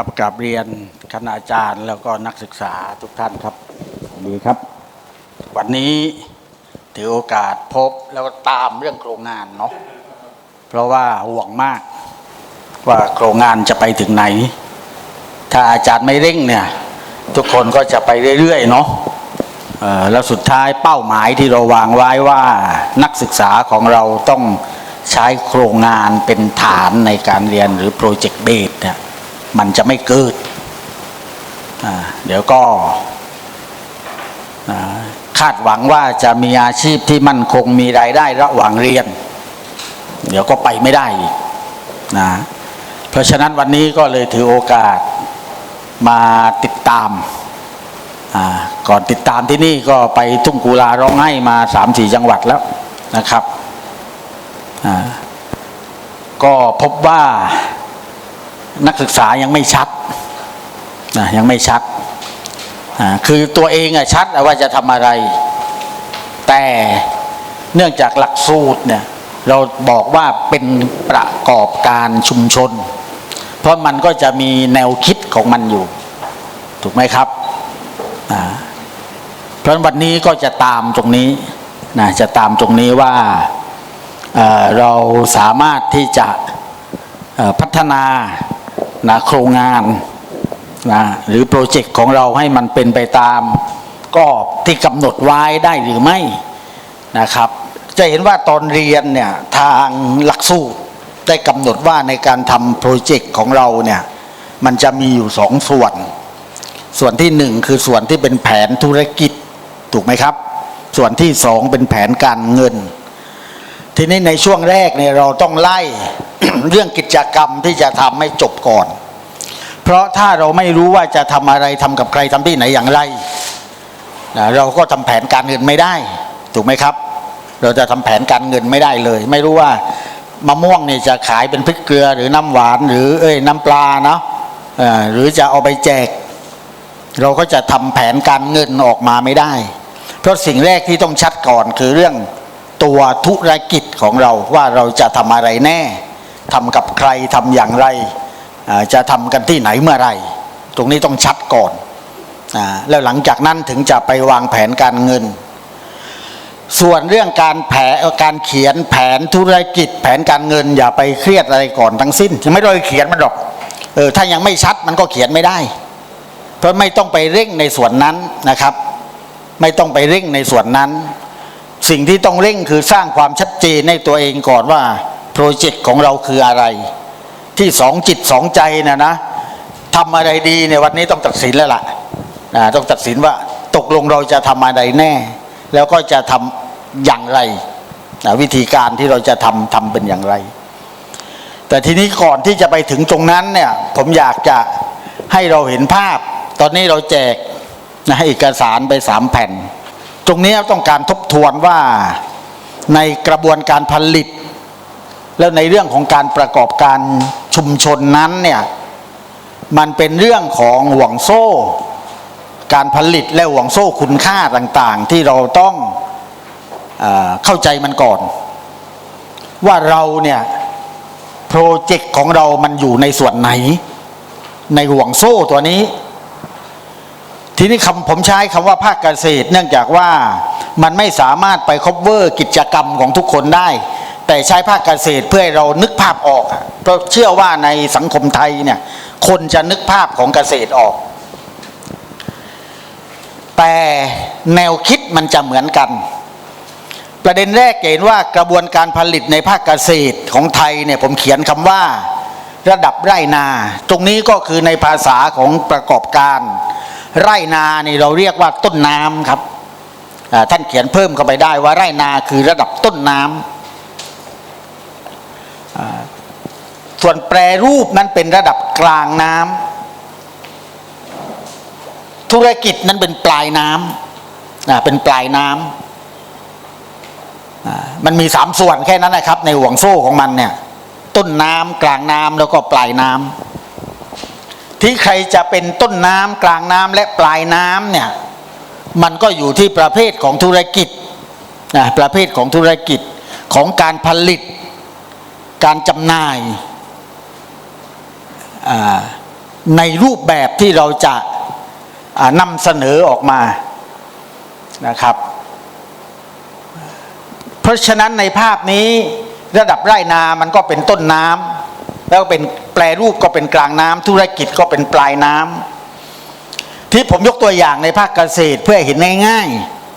ครับกราบเรียนคณาจารย์แล้วก็นักศึกษาทุกท่านครับดีครับ วันนี้ถือโอกาสพบแล้วก็ตามเรื่องโครงงานเนาะเพราะว่าห่วงมาก ว่าโครงงานจะไปถึงไหน ถ้าอาจารย์ไม่เร่งเนี่ย ทุกคนก็จะไปเรื่อยๆเนาะเอ่อแล้วสุดท้ายเป้าหมายที่เราวางไว้ว่านักศึกษาของเราต้องใช้โครงงานเป็นฐานในการเรียนหรือโปรเจกต์เบสเนี่ย มันจะไม่เกิด เดี๋ยวก็คาดหวังว่าจะมีอาชีพที่มั่นคงมีรายได้ระหว่างเรียน เดี๋ยวก็ไปไม่ได้อีกนะเพราะฉะนั้นวันนี้ก็เลยถือโอกาสมาติดตาม ก่อนติดตามที่นี่ก็ไปทุ่งกุลาร้องไห้มาสามสี่จังหวัดแล้วนะครับ ก็พบว่า นักศึกษายังไม่ชัดนะยังไม่ชัดคือตัวเองอะชัดว่าจะทำอะไร แต่เนื่องจากหลักสูตรเนี่ยเราบอกว่าเป็นประกอบการชุมชน เพราะมันก็จะมีแนวคิดของมันอยู่ ถูกไหมครับอ่าเพราะวันนี้ก็จะตามตรงนี้นะจะตามตรงนี้ว่าเเราสามารถที่จะพัฒนา นะโครงงานนะหรือโปรเจกต์ของเราให้มันเป็นไปตามกรอบที่กำหนดไว้ได้หรือไม่นะครับ จะเห็นว่าตอนเรียนเนี่ยทางหลักสูตรได้กำหนดว่าในการทำโปรเจกต์ของเราเนี่ยมันจะมีอยู่สองส่วน ส่วนที่หนึ่งคือส่วนที่เป็นแผนธุรกิจถูกไหมครับ ส่วนที่สองเป็นแผนการเงิน ทีนี้ในช่วงแรกเนี่ยเราต้องไล่เรื่องกิจกรรมที่จะทำให้จบก่อน เพราะถ้าเราไม่รู้ว่าจะทำอะไรทำกับใครทำที่ไหนอย่างไรนะเราก็ทำแผนการเงินไม่ได้ ถูกไหมครับ เราจะทำแผนการเงินไม่ได้เลย ไม่รู้ว่ามะม่วงเนี่ยจะขายเป็นพริกเกลือหรือน้ำหวาน หรือเอ้ยน้ำปลาเนาะหรือจะเอาไปแจก เราก็จะทำแผนการเงินออกมาไม่ได้ เพราะสิ่งแรกที่ต้องชัดก่อนคือเรื่อง ตัวธุรกิจของเราว่าเราจะทำอะไรแน่ทำกับใครทำอย่างไร จะทำกันที่ไหนเมื่อไรตรงนี้ต้องชัดก่อนอแล้วหลังจากนั้นถึงจะไปวางแผนการเงิน ส่วนเรื่องการแผนการเขียนแผนธุรกิจ แผนการเงิน อย่าไปเครียดอะไรก่อนทั้งสิ้นไม่ต้องเขียนมันหรอกเออถ้ายังไม่ชัดมันก็เขียนไม่ได้ เพราะไม่ต้องไปเร่งในส่วนนั้นนะครับ ไม่ต้องไปเร่งในส่วนนั้น สิ่งที่ต้องเร่งคือสร้างความชัดเจนในตัวเองก่อนว่าโปรเจกต์ของเราคืออะไร ที่สองจิตสองใจนะนะทำอะไรดีในวันนี้ต้องตัดสินแล้วล่ะนะต้องตัดสินว่าตกลงเราจะทำอะไรแน่ แล้วก็จะทำอย่างไรนะวิธีการที่เราจะทำทำเป็นอย่างไร แต่ทีนี้ก่อนที่จะไปถึงตรงนั้นเนี่ยผมอยากจะให้เราเห็นภาพ ตอนนี้เราแจกนะเอกสารไปสามแผ่น ตรงนี้ต้องการทบทวนว่าในกระบวนการผลิต แล้วในเรื่องของการประกอบการชุมชนนั้นเนี่ยมันเป็นเรื่องของห่วงโซ่ การผลิตและห่วงโซ่คุณค่าต่างๆ ที่เราต้องเอเข้าใจมันก่อน ว่าเราเนี่ยโปรเจกต์ของเรามันอยู่ในส่วนไหน ในห่วงโซ่ตัวนี้ ทีนี้คำผมใช้คำว่าภาคเกษตร เนื่องจากว่ามันไม่สามารถไปครอบเวอร์กิจกรรมของทุกคนได้ แต่ใช้ภาคเกษตรเพื่อให้เรานึกภาพออกเพราะเชื่อว่าในสังคมไทยเนี่ยคนจะนึกภาพของเกษตรออก แต่แนวคิดมันจะเหมือนกัน ประเด็นแรกเห็นว่ากระบวนการผลิตในภาคเกษตรของไทยเนี่ยผมเขียนคำว่าระดับไร่นา ตรงนี้ก็คือในภาษาของประกอบการ ไร่นานี่เราเรียกว่าต้นน้ำครับท่านเขียนเพิ่มเข้าไปได้ว่าไร่นาคือระดับต้นน้ำอ่าส่วนแปรรูปนั้นเป็นระดับกลางน้ำธุรกิจนั้นเป็นปลายน้ำเป็นปลายน้ำอ่ามันมีสามส่วนแค่นั้นนะครับ ในห่วงโซ่ของมันเนี่ย ต้นน้ำกลางน้ำแล้วก็ปลายน้ำ ที่ใครจะเป็นต้นน้ำกลางน้ำและปลายน้ำเนี่ยมันก็อยู่ที่ประเภทของธุรกิจนะประเภทของธุรกิจของการผลิต การจำหน่ายในรูปแบบที่เราจะนำเสนอออกมานะครับ เพราะฉะนั้นในภาพนี้ระดับไร่นามันก็เป็นต้นน้ำแล้วเป็น แปลรูปก็เป็นกลางน้ำธุรกิจก็เป็นปลายน้ำที่ผมยกตัวอย่างในภาคเกษตรเพื่อเห็นง่าย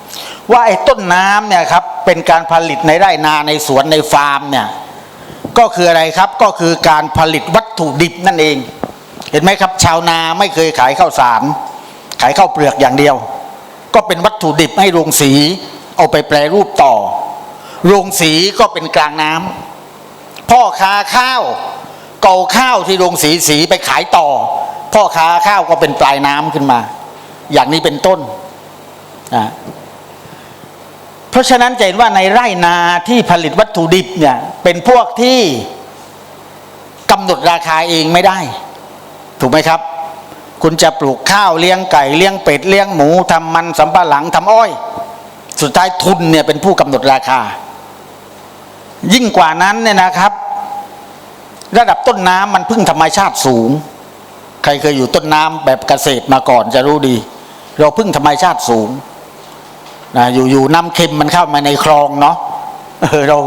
ๆว่าไอ้ต้นน้ำเนี่ยครับเป็นการผลิตในไร่นาในสวนในฟาร์มเนี่ยก็คืออะไรครับก็คือการผลิตวัตถุดิบนั่นเอง เห็นไหมครับ ชาวนาไม่เคยขายข้าวสาร ขายข้าวเปลือกอย่างเดียว ก็เป็นวัตถุดิบให้โรงสี เอาไปแปรรูปต่อ โรงสีก็เป็นกลางน้ำพ่อค้าข้าว กาข้าวที่โรงสีสีไปขายต่อ พ่อค้าข้าวก็เป็นปลายน้ำขึ้นมา อย่างนี้เป็นต้นนะเพราะฉะนั้นจะเห็นว่าในไร่นาที่ผลิตวัตถุดิบเนี่ยเป็นพวกที่กำหนดราคาเองไม่ได้ ถูกไหมครับ คุณจะปลูกข้าวเลี้ยงไก่เลี้ยงเป็ดเลี้ยงหมูทำมันสำปะหลังทำอ้อย สุดท้ายทุนเนี่ยเป็นผู้กำหนดราคา ยิ่งกว่านั้นเนี่ยนะครับ ระดับต้นน้ำมันพึ่งธรรมชาติสูง ใครเคยอยู่ต้นน้ำแบบเกษตรมาก่อนจะรู้ดี เราพึ่งธรรมชาติสูงนะอยู่ๆน้ำเค็มมันเข้ามาในคลองเนาะเรา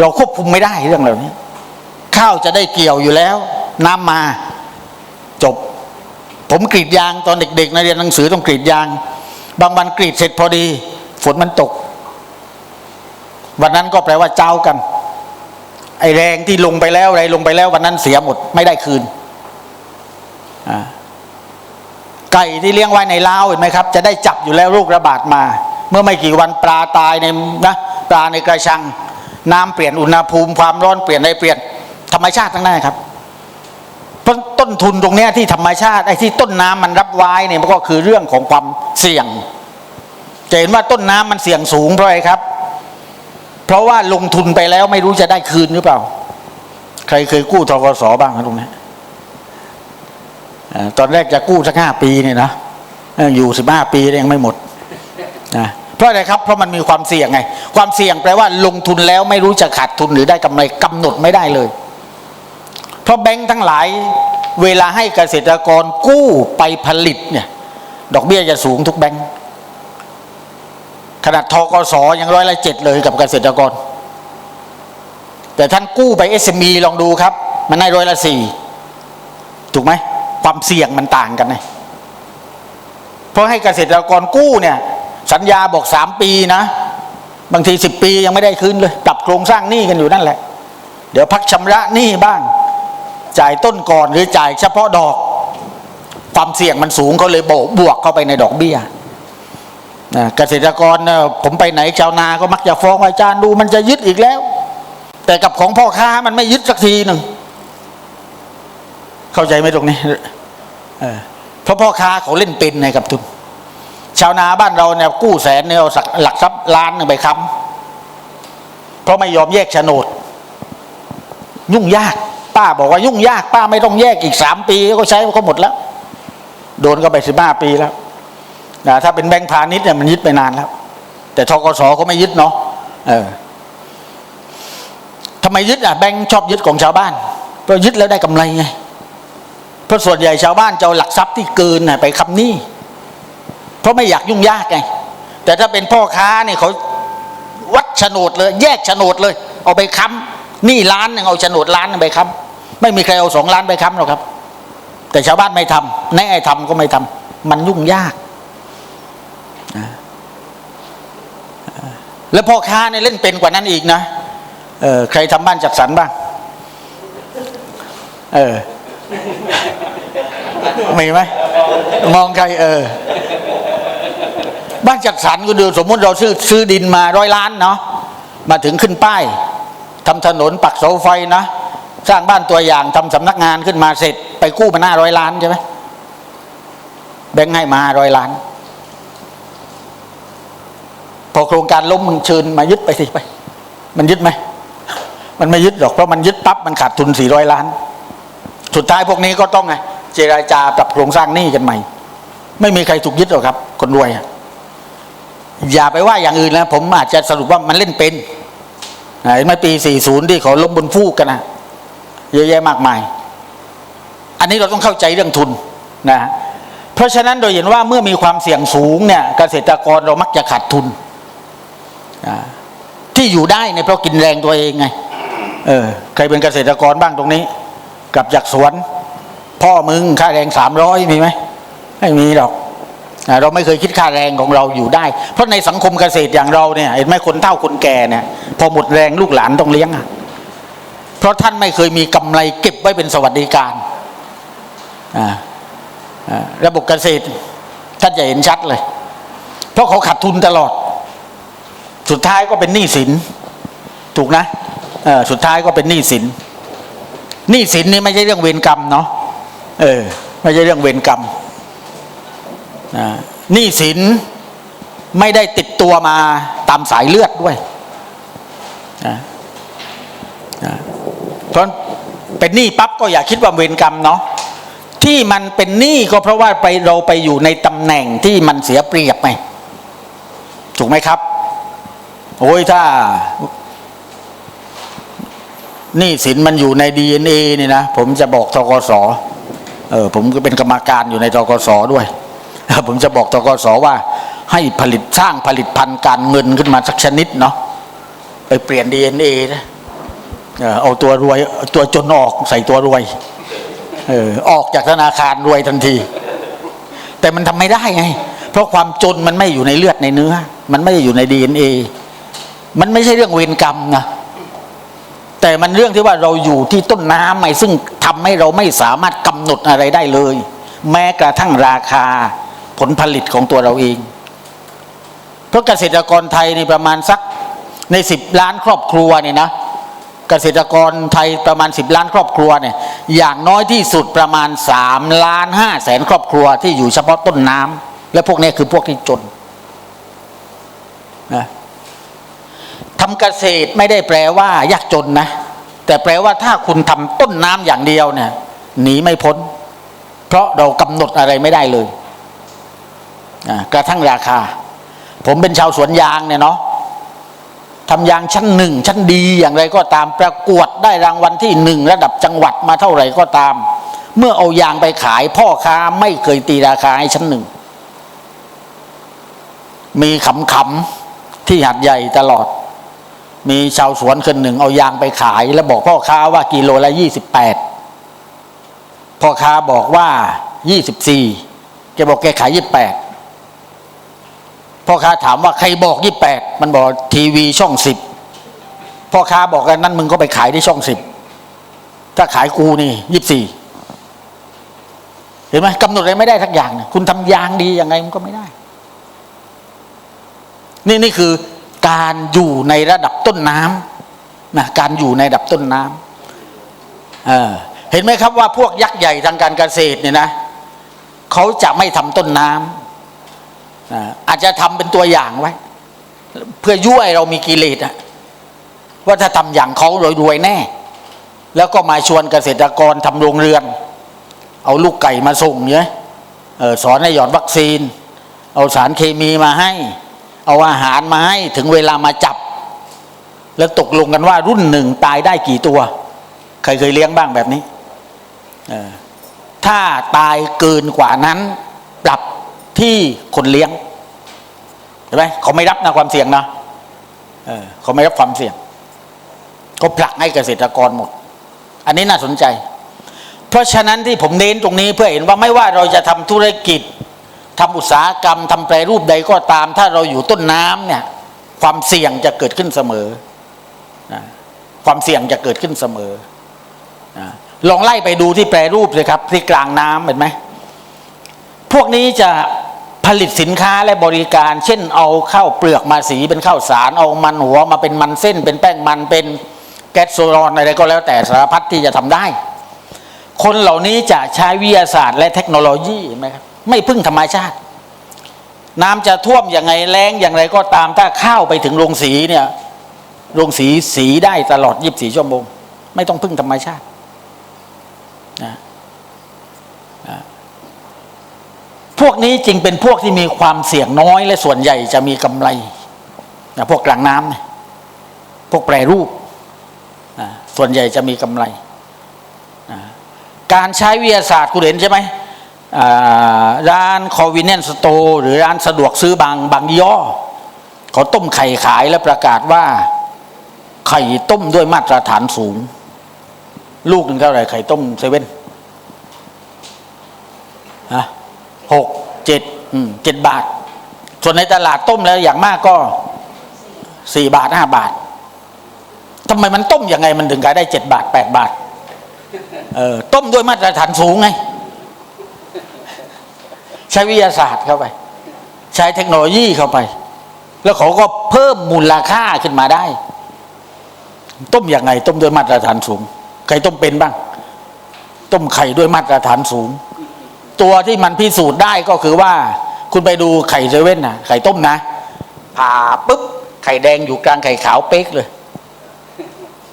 เราควบคุมไม่ได้เรื่องเหล่านี้ข้าวจะได้เกี่ยวอยู่แล้ว น้ำมาจบ ผมกรีดยางตอนเด็กๆนะเรียนหนังสือต้องกรีดยาง บางวันกรีดเสร็จพอดี ฝนมันตก วันนั้นก็แปลว่าเจ้ากัน ไอแรงที่ลงไปแล้วอะไรลงไปแล้ววันนั้นเสียหมดไม่ได้คืนไก่ที่เลี้ยงไว้ในเล้าเห็นไหมครับ จะได้จับอยู่แล้วโรคระบาดมา เมื่อไม่กี่วันปลาตายในนะปลาในกระชัง น้ำเปลี่ยนอุณหภูมิความร้อนเปลี่ยนอะไรเปลี่ยนธรรมชาติทั้งนั้นครับต้นทุนตรงนี้ที่ธรรมชาติไอ้ที่ต้นน้ำมันรับไว้เนี่ยมันก็คือเรื่องของความเสี่ยงจะเห็นว่าต้นน้ำมันเสี่ยงสูงเพราะอะไรครับ ราะว่าลงทุนไปแล้วไม่รู้จะได้คืนหรือเปล่า ใครเคยกู้ทกสบ้างครับตรงนี้เอ่อตอนแรกจะกู้สักห้าปีเนี่ยนะอยู่สิบห้าปียังไม่หมดนะเพราะอะไรครับเพราะมันมีความเสี่ยงไง ความเสี่ยงแปลว่าลงทุนแล้วไม่รู้จะขาดทุนหรือได้กำไรกำหนดไม่ได้เลย เพราะแบงค์ทั้งหลายเวลาให้เกษตรกรกู้ไปผลิตเนี่ย ดอกเบี้ยจะสูงทุกแบงค์ ขนาดทกสยังร้อยละเจ็ดเลยกับเกษตรกร แต่ท่านกู้ไป SME ลองดูครับ มันได้ร้อยละสี่ถูกไหมความเสี่ยงมันต่างกันไงเพราะให้เกษตรกรกู้เนี่ย สัญญาบอกสามปีนะ บางทีสิบปียังไม่ได้คืนเลยปรับโครงสร้างหนี้กันอยู่นั่นแหละ เดี๋ยวพักชำระหนี้บ้าง จ่ายต้นก่อนหรือจ่ายเฉพาะดอก ความเสี่ยงมันสูงเขาเลยโบกบวกเข้าไปในดอกเบี้ย นะเกษตรกรผมไปไหนชาวนาก็มักจะฟ้องว่าอาจารย์ดูมันจะยึดอีกแล้ว แต่กับของพ่อค้ามันไม่ยึดสักทีหนึ่งเข้าใจไหมตรงนี้เพราะพ่อค้าเขาเล่นเป็นไงกับทุนชาวนาบ้านเราเนี่ยกู้แสนเนี่ยเอาหลักทรัพย์ล้านหนึ่งไปค้ำเพราะไม่ยอมแยกโฉนด ยุ่งยาก ป้าบอกว่ายุ่งยาก ป้าไม่ต้องแยกอีกสามปีก็ใช้ก็หมดแล้ว โดนก็ไปสิบห้าปีแล้ว นะถ้าเป็นแบงก์พาณิชย์เนี่ยมันยึดไปนานแล้ว แต่ทกสเขาไม่ยึดเนาะเออทำไมยึดอะแบงก์ชอบยึดของชาวบ้านเพราะยึดแล้วได้กำไรไงเพราะส่วนใหญ่ชาวบ้านจะเอาหลักทรัพย์ที่เกินน่ะไปคำนี้เพราะไม่อยากยุ่งยากไงแต่ถ้าเป็นพ่อค้าเนี่ยเขาวัดโฉนดเลย แยกโฉนดเลย เอาไปค้ำนี้ล้านหนึ่งเอาโฉนดล้านนึ่งไปค้ำไม่มีใครเอาสองล้านไปค้ำหรอกครับ แต่ชาวบ้านไม่ทำแน่ไอ้ทำก็ไม่ทำมันยุ่งยากนะ แล้วพ่อค้าเนี่ยเล่นเป็นกว่านั้นอีกนะเออใครทำบ้านจัดสรรบ้างเออมีไหมมองใครเออ บ้านจัดสรรก็ดูสมมุติเราซื้อซื้อดินมาร้อยล้านเนาะมาถึงขึ้นป้ายทำถนนปักเสาไฟนะสร้างบ้านตัวอย่างทำสำนักงานขึ้นมาเสร็จ ไปกู้มาหน้าร้อยล้านใช่ไหมแบงค์ให้มาร้อยล้าน พอโครงการล้มมึงเชิญมายึดไปสิไป มันยึดไหม มันไม่ยึดหรอกเพราะมันยึดปั๊บมันขาดทุนสี่ร้อยล้าน สุดท้ายพวกนี้ก็ต้องไงเจรจาปรับโครงสร้างหนี้กันใหม่ ไม่มีใครถูกยึดหรอกครับ คนรวยอย่าไปว่าอย่างอื่นนะผมอาจจะสรุปว่ามันเล่นเป็นเห็นไหมปี 40 ที่เขาล้มบนฟูกกันนะเยอะแยะมากมาย อันนี้เราต้องเข้าใจเรื่องทุนนะเพราะฉะนั้นโดยเห็นว่าเมื่อมีความเสี่ยงสูงเนี่ยเกษตรกรเรามักจะขาดทุน ที่อยู่ได้เนี่ยเพราะกินแรงตัวเองไง เออใครเป็นเกษตรกรบ้างตรงนี้ กลับจากสวน พ่อมึงค่าแรงสามร้อยมีไหมไม่มีหรอกอ่าเราไม่เคยคิดค่าแรงของเราอยู่ได้ เพราะในสังคมเกษตรอย่างเราเนี่ยเห็นไหมคนเฒ่าคนแก่เนี่ยพอหมดแรงลูกหลานต้องเลี้ยงอะเพราะท่านไม่เคยมีกำไรเก็บไว้เป็นสวัสดิการอ่าอ่าระบบเกษตรท่านจะเห็นชัดเลย เพราะเขาขาดทุนตลอด สุดท้ายก็เป็นหนี้สิน ถูกนะเออสุดท้ายก็เป็นหนี้สินหนี้สินนี่ไม่ใช่เรื่องเวรกรรมเนาะเออไม่ใช่เรื่องเวรกรรมหนี้สินไม่ได้ติดตัวมาตามสายเลือดด้วยนะนะเพราะเป็นหนี้ปั๊บก็อย่าคิดว่าเวรกรรมเนาะที่มันเป็นหนี้ก็เพราะว่าไปเราไปอยู่ในตำแหน่งที่มันเสียเปรียบไงถูกไหมครับ โอ้ยถ้าหนี่สินมันอยู่ใน DNA นี่นะ ผมจะบอกทกสเออผมก็เป็นกรรมการอยู่ในทกสด้วย ผมจะบอกทกสว่า ให้ผลิตสร้างผลิตภัณฑ์การเงินขึ้นมาสักชนิดเนาะไปเปลี่ยน DNA นะเออเอาตัวรวยตัวจนออกใส่ตัวรวยเออออกจากธนาคารรวยทันที แต่มันทำไม่ได้ไง เพราะความจนมันไม่อยู่ในเลือดในเนื้อ มันไม่ได้อยู่ใน DNA มันไม่ใช่เรื่องเวรกรรมนะแต่มันเรื่องที่ว่าเราอยู่ที่ต้นน้ำไงซึ่งทำให้เราไม่สามารถกำหนดอะไรได้เลย แม้กระทั่งราคาผลผลิตของตัวเราเอง เพราะเกษตรกรไทยในประมาณสักในสิบล้านครอบครัวเนี่ยนะ เกษตรกรไทยประมาณสิบล้านครอบครัวเนี่ยอย่างน้อยที่สุดประมาณสามล้านห้าแสนครอบครัวที่อยู่เฉพาะต้นน้ำและพวกนี้คือพวกที่จนนะ ทำเกษตรไม่ได้แปลว่ายากจนนะ แต่แปลว่าถ้าคุณทำต้นน้ำอย่างเดียวเนี่ยหนีไม่พ้น เพราะเรากำหนดอะไรไม่ได้เลยกระทั่งราคา ผมเป็นชาวสวนยางเนี่ยเนาะทำยางชั้นหนึ่งชั้นดีอย่างไรก็ตามประกวดได้รางวัลที่หนึ่งระดับจังหวัดมาเท่าไหร่ก็ตาม เมื่อเอายางไปขายพ่อค้าไม่เคยตีราคาให้ชั้นหนึ่ง มีขำๆที่หัดใหญ่ตลอด มีชาวสวนคนหนึ่งเอายางไปขาย แล้วบอกพ่อค้าว่ากิโลละยี่สิบแปดพ่อค้าบอกว่ายี่สิบสี่แกบอกแกขายยี่แปดพ่อค้าถามว่าใครบอกยี่แปดมันบอกทีวีช่องสิบพ่อค้าบอกกันนั้นมึงก็ไปขายที่ช่องสิบถ้าขายกูนี่ยี่สี่เห็นไหมกำหนดอะไรไม่ได้ทักอย่างนี่ยคุณทำยางดียังไงมันก็ไม่ได้ นี่นี่คือ การอยู่ในระดับต้นน้ำนะการอยู่ในระดับต้นน้ำเเห็นไหมครับว่าพวกยักษ์ใหญ่ทางการเกษตรเนี่ยนะเขาจะไม่ทำต้นน้ำอาอาจจะทำเป็นตัวอย่างไว้ เพื่อยั่วเรามีกิเลสอะว่าถ้าทำอย่างเขารวยๆแน่ แล้วก็มาชวนเกษตรกรทำโรงเรือน เอาลูกไก่มาส่งเนี่ยสอนให้หยอดวัคซีน เอาสารเคมีมาให้ เอาอาหารมาให้ถึงเวลามาจับ แล้วตกลงกันว่ารุ่นหนึ่งตายได้กี่ตัว ใครเคยเลี้ยงบ้างแบบนี้ถ้าตายเกินกว่านั้น ปรับที่คนเลี้ยงเห็นไหมเขาไม่รับนะความเสี่ยงนะเเขาไม่รับความเสี่ยงก็ผลักให้เกษตรกรหมด อันนี้น่าสนใจ เพราะฉะนั้นที่ผมเน้นตรงนี้เพื่อเห็นว่าไม่ว่าเราจะทำธุรกิจ ทำอุตสาหกรรมทำแปรรูปใดก็ตาม ถ้าเราอยู่ต้นน้ำเนี่ย ความเสี่ยงจะเกิดขึ้นเสมอนะความเสี่ยงจะเกิดขึ้นเสมอนะลองไล่ไปดูที่แปรรูปเลยครับ ที่กลางน้ำเห็นไหมพวกนี้จะผลิตสินค้าและบริการ เช่น เอาข้าวเปลือกมาสีเป็นข้าวสาร เอามันหัวมาเป็นมันเส้น เป็นแป้งมันเป็นแก๊สโซลอนอะไรก็แล้วแต่สารพัดที่จะทำได้ คนเหล่านี้จะใช้วิทยาศาสตร์และเทคโนโลยีเห็นไหมครับ ไม่พึ่งธรรมชาติ น้ำจะท่วมอย่างไงแรงอย่างไรก็ตามถ้าข้าวไปถึงโรงสีเนี่ยโรงสีสีได้ตลอด24ชั่วโมง ไม่ต้องพึ่งธรรมชาตินะนะพวกนี้จริงเป็นพวกที่มีความเสี่ยงน้อยและส่วนใหญ่จะมีกำไรนะพวกกลางน้ำพวกแปรรูปนะส่วนใหญ่จะมีกำไรนะการใช้วิทยาศาสตร์คุณเห็นใช่ไหม ร้านคอวินเนนสโตหรือร้านสะดวกซื้อบางบางย่อเขาต้มไข่ขายแล้วประกาศว่า ไข่ต้มด้วยมาตรฐานสูง ลูกหนึ่งเท่าไหร่ไข่ต้มเซเว่นฮะหกเจ็ดเจ็ดบาท ส่วนในตลาดต้มแล้วอย่างมากก็สี่บาทห้าบาททำไมมันต้มยังไงมันถึงขายได้เจ็ดบาทแปดบาทเออต้มด้วยมาตรฐานสูงไง ใช้วิทยาศาสตร์เข้าไป ใช้เทคโนโลยีเข้าไป แล้วเขาก็เพิ่มมูลค่าขึ้นมาได้ ต้มยังไง ต้มด้วยมาตรฐานสูง ใครต้มเป็นบ้าง ต้มไข่ด้วยมาตรฐานสูง ตัวที่มันพิสูจน์ได้ก็คือว่า คุณไปดูไข่เซเว่นนะไข่ต้มนะผ่าปุ๊บไข่แดงอยู่กลางไข่ขาวเป๊กเลย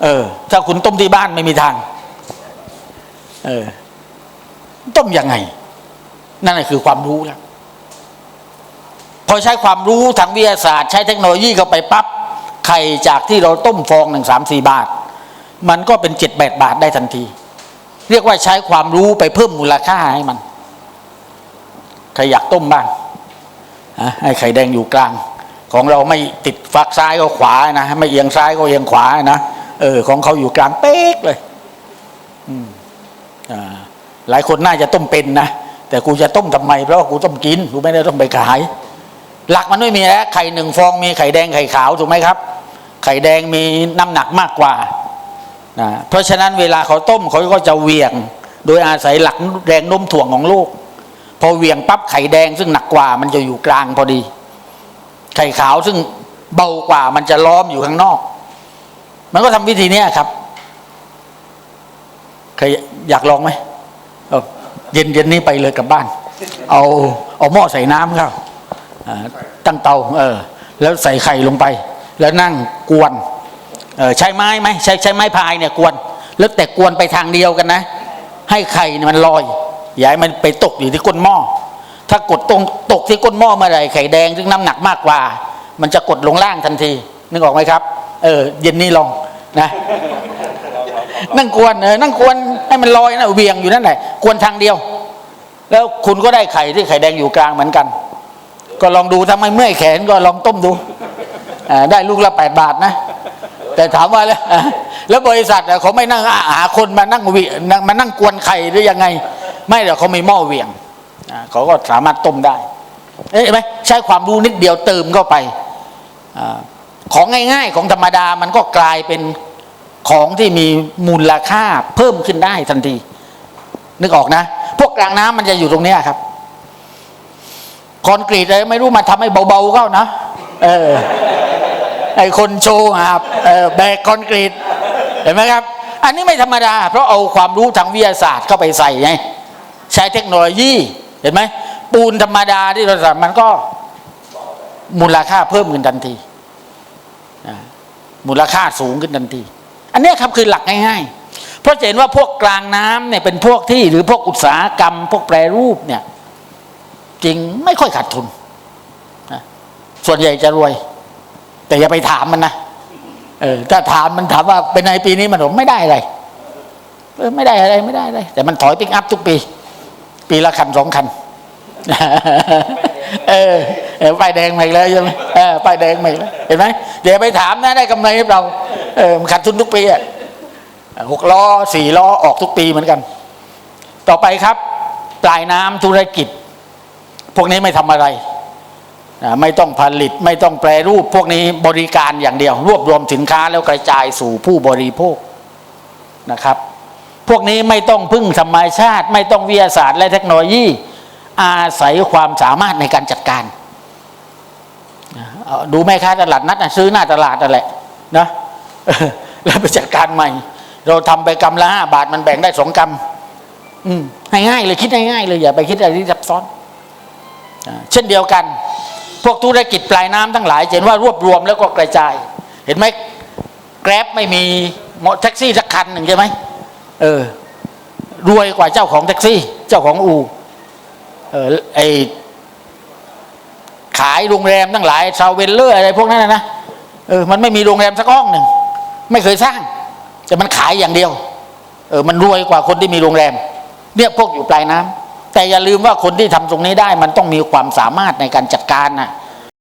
เออ ถ้าคุณต้มที่บ้านไม่มีทาง เออ ต้มยังไง นั่นแหละคือความรู้แล้วพอใช้ความรู้ทางวิทยาศาสตร์ ใช้เทคโนโลยีเข้าไปปั๊บไข่จากที่เราต้มฟองหนึ่งสามสี่บาท มันก็เป็นเจ็ดแปดบาทได้ทันที เรียกว่าใช้ความรู้ไปเพิ่มมูลค่าให้มันใครอยากต้มบ้างให้ไข่แดงอยู่กลาง ของเราไม่ติดฝักซ้ายก็ขวานะไม่เอียงซ้ายก็เอียงขวานะเออของเขาอยู่กลางเป๊กเลยอืมอ่าหลายคนน่าจะต้มเป็นนะ แต่กูจะต้มทำไมเพราะว่ากูต้มกินกูไม่ได้ต้มไปขาย หลักมันไม่มีแล้วไข่หนึ่งฟองมีไข่แดงไข่ขาวถูกไหมครับ ไข่แดงมีน้ำหนักมากกว่านะเพราะฉะนั้นเวลาเขาต้มเขาก็จะเวียง โดยอาศัยหลักแรงโน้มถ่วงของโลกพอเวียงปั๊บไข่แดงซึ่งหนักกว่ามันจะอยู่กลางพอดี ไข่ขาวซึ่งเบากว่ามันจะล้อมอยู่ข้างนอก มันก็ทำวิธีเนี้ยครับใครอยากลองไหม เย็นเย็นนี้ไปเลยกลับบ้าน เอาเอาหม้อใส่น้ำครับอ่าตั้งเตาเออแล้วใส่ไข่ลงไป แล้วนั่งกวนเออใช้ไม้ไหมใช้ใช้ไม้พายเนี่ยกวน แล้วแต่กวนไปทางเดียวกันนะ ให้ไข่เนี่ยมันลอยอย่าให้มันไปตกอยู่ที่ก้นหม้อถ้ากดตรงตกที่ก้นหม้อเมื่อไหร่ไข่แดงซึ่งน้ำหนักมากกว่า มันจะกดลงล่างทันที นึกออกไหมครับ เออเย็นนี้ลองนะนั่งกวนเออนั่งกวน ให้มันลอยนะเหวียงอยู่นั่นแหละกวนทางเดียว แล้วคุณก็ได้ไข่ที่ไข่แดงอยู่กลางเหมือนกัน ก็ลองดูถ้าไมเมื่อยแขนก็ลองต้มดูได้ลูกละแปดบาทนะ แต่ถามว่าแล้วแล้วบริษัทเขาไม่นั่งหาคนมานั่งวิมานั่งกวนไข่หรือยังไง ไม่เดี๋ยวเขาไมีหม้อเวียงเขาก็สามารถต้มได้เอ๊ะเห็นไหมใช้ความรู้นิดเดียวเติมเข้าไปของง่าย ๆ ของธรรมดามันก็กลายเป็น ของที่มีมูลค่าเพิ่มขึ้นได้ทันที นึกออกนะ พวกกลางน้ำมันจะอยู่ตรงเนี้ยครับ คอนกรีตอะไรไม่รู้มาทำให้เบาๆเข้านะ เออไอคนโชว์ครับเออแบกคอนกรีตเห็นไหมครับ อันนี้ไม่ธรรมดา เพราะเอาความรู้ทางวิทยาศาสตร์เข้าไปใส่ไงใช้เทคโนโลยีเห็นไหมปูนธรรมดาที่เราสั่มันก็มูลค่าเพิ่มขึ้นทันที มูลค่าสูงขึ้นทันที นเนี้ยครับคือหลักง่ายๆ เพราะเห็นว่าพวกกลางน้ำเนี่ยเป็นพวกที่หรือพวกอุตสาหกรรม พวกแปรรูปเนี่ยจริงไม่ค่อยขาดทุนนะส่วนใหญ่จะรวย แต่อย่าไปถามมันนะเออถ้าถามมันถามว่าเป็นไงปีนี้มันบอกไม่ได้อะไรเออไม่ได้อะไรไม่ได้อะไรแต่มันถอยปิกอัพทุกปี ปีละคันสองคันเออเออป้ายแดงใหม่แล้วใช่ไหมเออป้ายแดงใหม่แล้วเห็นไหมเดี๋ยวไปถามนะได้กำไรหรือเปล่า เออมันขาดทุนทุกปีอะหกล้อสี่ล้อออกทุกปีเหมือนกัน ต่อไปครับ ปลายน้ำธุรกิจ พวกนี้ไม่ทำอะไรนะไม่ต้องผลิตไม่ต้องแปรรูป พวกนี้บริการอย่างเดียว รวบรวมสินค้าแล้วกระจายสู่ผู้บริโภคนะครับ พวกนี้ไม่ต้องพึ่งธรรมชาติ ไม่ต้องวิทยาศาสตร์และเทคโนโลยี อาศัยความสามารถในการจัดการ ดูแม่ค้าตลาดนัดนะซื้อหน้าตลาดนั่นแหละนะ แล้วไปจัดการใหม่ เราทำไปกำละห้าบาทมันแบ่งได้สองกำอืมง่ายๆเลยคิดง่ายๆเลยอย่าไปคิดอะไรที่ซับซ้อนเช่นเดียวกัน พวกธุรกิจปลายน้ำทั้งหลายเห็นว่ารวบรวมแล้วก็กระจาย เห็นไหมแกร็บไม่มีมอแท็กซี่สักคันหนึ่งใช่ไหมเออ รวยกว่าเจ้าของแท็กซี่ เจ้าของอูเออไอขายโรงแรมทั้งหลายชาวเวลเลอร์อะไรพวกนั้นนะนะเออมันไม่มีโรงแรมสักห้องหนึ่ง ไม่เคยสร้าง แต่มันขายอย่างเดียว เออมันรวยกว่าคนที่มีโรงแรม เนี่ยพวกอยู่ปลายน้ำแต่อย่าลืมว่าคนที่ทำตรงนี้ได้ มันต้องมีความสามารถในการจัดการนะ